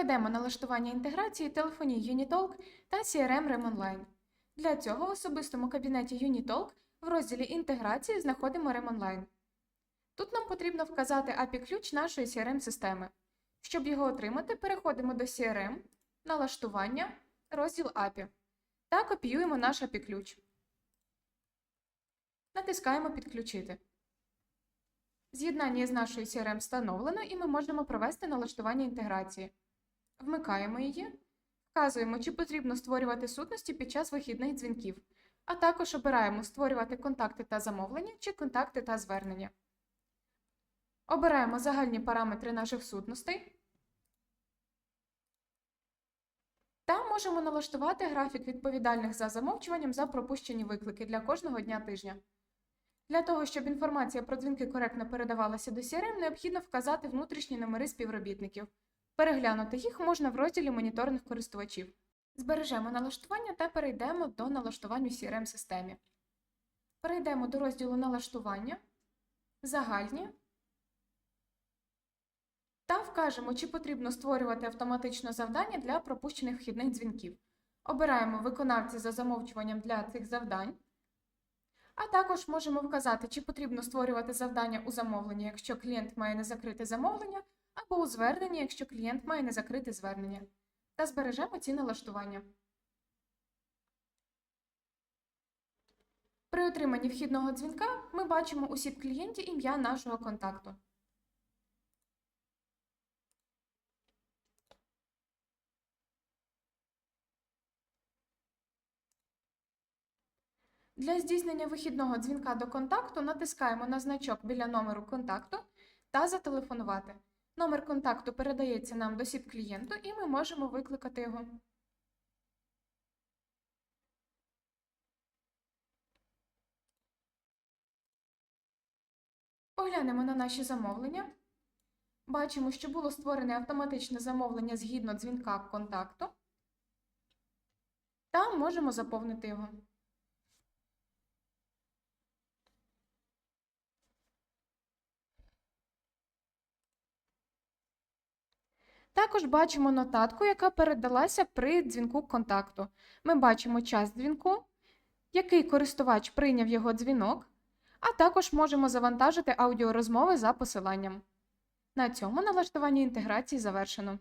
Проведемо налаштування інтеграції телефонії Unitalk та CRM REM Online. Для цього в особистому кабінеті Unitalk в розділі Інтеграції знаходимо REM Online. Тут нам потрібно вказати API-ключ нашої CRM-системи. Щоб його отримати, переходимо до CRM, налаштування, розділ API та копіюємо наш API-ключ. Натискаємо Підключити. З'єднання з нашою CRM встановлено і ми можемо провести налаштування інтеграції. Вмикаємо її, вказуємо, чи потрібно створювати сутності під час вихідних дзвінків, а також обираємо створювати контакти та замовлення чи контакти та звернення. Обираємо загальні параметри наших сутностей та можемо налаштувати графік відповідальних за замовчуванням за пропущені виклики для кожного дня тижня. Для того, щоб інформація про дзвінки коректно передавалася до CRM, необхідно вказати внутрішні номери співробітників. Переглянути їх можна в розділі моніторних користувачів. Збережемо налаштування та перейдемо до налаштувань у CRM-системі. Перейдемо до розділу налаштування, загальні та вкажемо, чи потрібно створювати автоматично завдання для пропущених вхідних дзвінків. Обираємо виконавця за замовчуванням для цих завдань. А також можемо вказати, чи потрібно створювати завдання у замовленні, якщо клієнт має не закрите замовлення, або у зверненні, якщо клієнт має не закрите звернення. Та збережемо ці налаштування. При отриманні вхідного дзвінка ми бачимо у сіп клієнті ім'я нашого контакту. Для здійснення вихідного дзвінка до контакту натискаємо на значок біля номеру контакту та зателефонувати. Номер контакту передається нам до сіп клієнту і ми можемо викликати його. Поглянемо на наші замовлення. Бачимо, що було створене автоматичне замовлення згідно дзвінка контакту. Та можемо заповнити його. Також бачимо нотатку, яка передалася при дзвінку контакту. Ми бачимо час дзвінку, який користувач прийняв його дзвінок, а також можемо завантажити аудіорозмови за посиланням. На цьому налаштування інтеграції завершено.